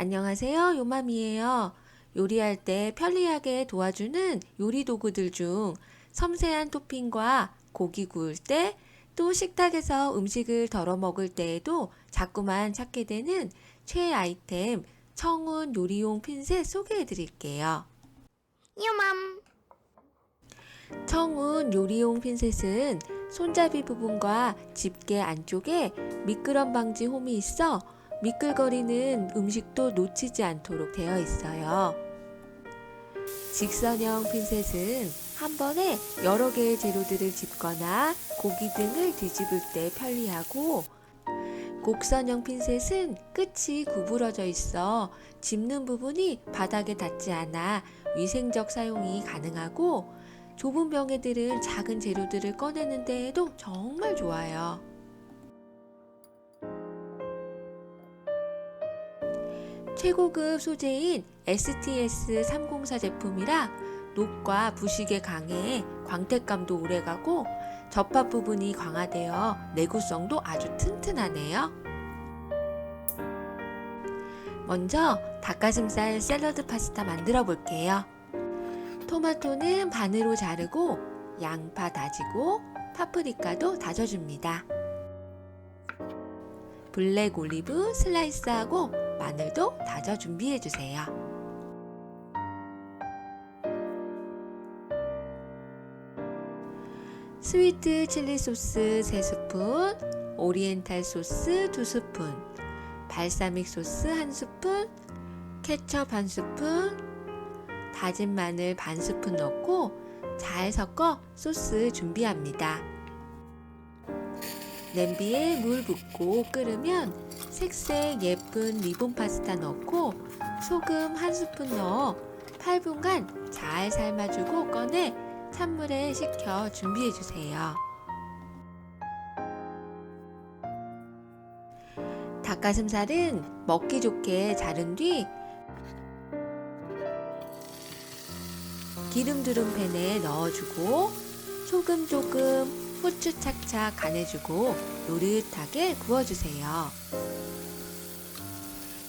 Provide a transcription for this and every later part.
안녕하세요. 요맘이에요. 요리할 때 편리하게 도와주는 요리 도구들 중 섬세한 토핑과 고기 구울 때 또 식탁에서 음식을 덜어 먹을 때에도 자꾸만 찾게 되는 최애 아이템 청운 요리용 핀셋 소개해 드릴게요. 요맘 청운 요리용 핀셋은 손잡이 부분과 집게 안쪽에 미끄럼 방지 홈이 있어 미끌거리는 음식도 놓치지 않도록 되어 있어요. 직선형 핀셋은 한 번에 여러 개의 재료들을 집거나 고기 등을 뒤집을 때 편리하고 곡선형 핀셋은 끝이 구부러져 있어 집는 부분이 바닥에 닿지 않아 위생적 사용이 가능하고 좁은 병에들은 작은 재료들을 꺼내는 데에도 정말 좋아요. 최고급 소재인 STS 304 제품이라 녹과 부식에 강해 광택감도 오래가고 접합 부분이 강화되어 내구성도 아주 튼튼하네요. 먼저 닭가슴살 샐러드 파스타 만들어 볼게요. 토마토는 반으로 자르고 양파 다지고 파프리카도 다져줍니다. 블랙 올리브 슬라이스하고 마늘도 다져 준비해 주세요. 스위트 칠리 소스 3스푼, 오리엔탈 소스 2스푼, 발사믹 소스 1스푼, 케첩 1스푼, 다진 마늘 반 스푼 넣고 잘 섞어 소스 준비합니다. 냄비에 물 붓고 끓으면 색색 예쁜 리본 파스타 넣고 소금 한 스푼 넣어 8분간 잘 삶아주고 꺼내 찬물에 식혀 준비해 주세요. 닭가슴살은 먹기 좋게 자른 뒤 기름 두른 팬에 넣어주고 소금 조금, 후추 착착 간해주고 노릇하게 구워주세요.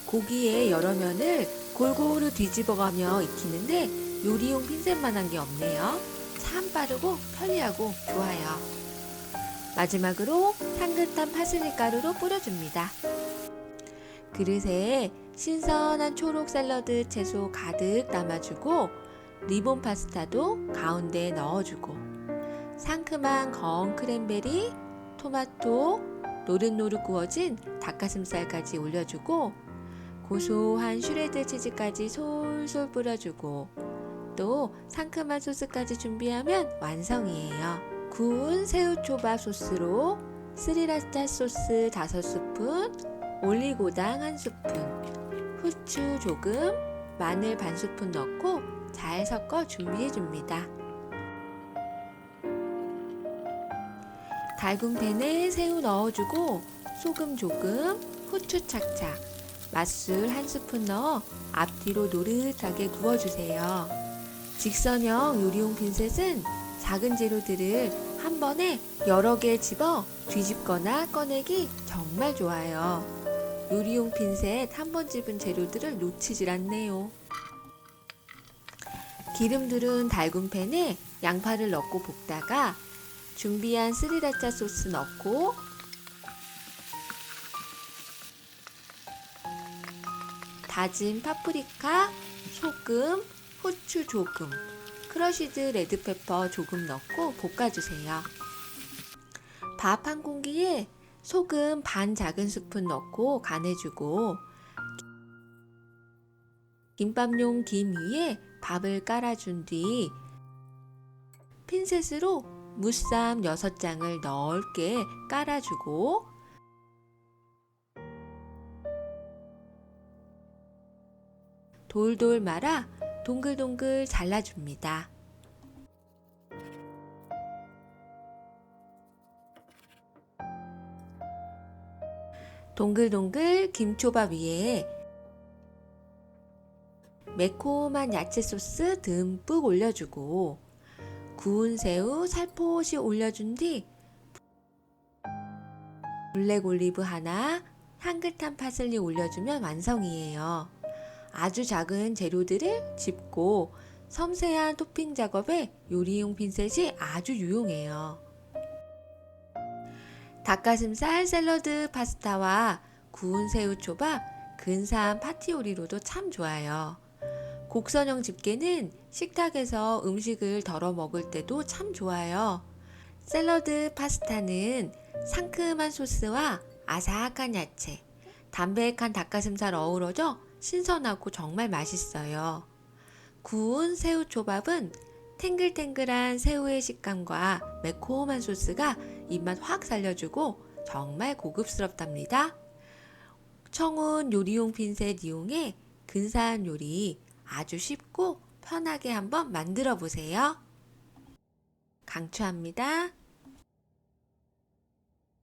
고기의 여러 면을 골고루 뒤집어가며 익히는데 요리용 핀셋만한 게 없네요. 참 빠르고 편리하고 좋아요. 마지막으로 향긋한 파슬리 가루로 뿌려줍니다. 그릇에 신선한 초록 샐러드 채소 가득 담아주고 리본 파스타도 가운데에 넣어주고 상큼한 건 크랜베리, 토마토, 노릇노릇 구워진 닭가슴살까지 올려주고 고소한 슈레드 치즈까지 솔솔 뿌려주고 또 상큼한 소스까지 준비하면 완성이에요. 구운 새우초밥 소스로 스리라차 소스 5스푼, 올리고당 1스푼, 후추 조금, 마늘 반 스푼 넣고 잘 섞어 준비해 줍니다. 달군 팬에 새우 넣어주고 소금 조금, 후추 착착, 맛술 한 스푼 넣어 앞뒤로 노릇하게 구워주세요. 직선형 요리용 핀셋은 작은 재료들을 한 번에 여러 개 집어 뒤집거나 꺼내기 정말 좋아요. 요리용 핀셋 한 번 집은 재료들을 놓치질 않네요. 기름 두른 달군 팬에 양파를 넣고 볶다가 준비한 스리라차 소스 넣고 다진 파프리카, 소금, 후추 조금, 크러쉬드 레드페퍼 조금 넣고 볶아주세요. 밥 한 공기에 소금 반 작은 스푼 넣고 간해주고 김밥용 김 위에 밥을 깔아준 뒤 핀셋으로 무쌈 6장을 넓게 깔아주고 돌돌 말아 동글동글 잘라줍니다. 동글동글 김초밥 위에 매콤한 야채 소스 듬뿍 올려주고 구운 새우 살포시 올려준 뒤 블랙 올리브 하나, 향긋한 파슬리 올려주면 완성이에요. 아주 작은 재료들을 짚고 섬세한 토핑 작업에 요리용 핀셋이 아주 유용해요. 닭가슴살 샐러드 파스타와 구운 새우 초밥, 근사한 파티 요리로도 참 좋아요. 곡선형 집게는 식탁에서 음식을 덜어 먹을 때도 참 좋아요. 샐러드 파스타는 상큼한 소스와 아삭한 야채, 담백한 닭가슴살 어우러져 신선하고 정말 맛있어요. 구운 새우 초밥은 탱글탱글한 새우의 식감과 매콤한 소스가 입맛 확 살려주고 정말 고급스럽답니다. 청운 요리용 핀셋 이용해 근사한 요리 아주 쉽고 편하게 한번 만들어 보세요. 강추합니다.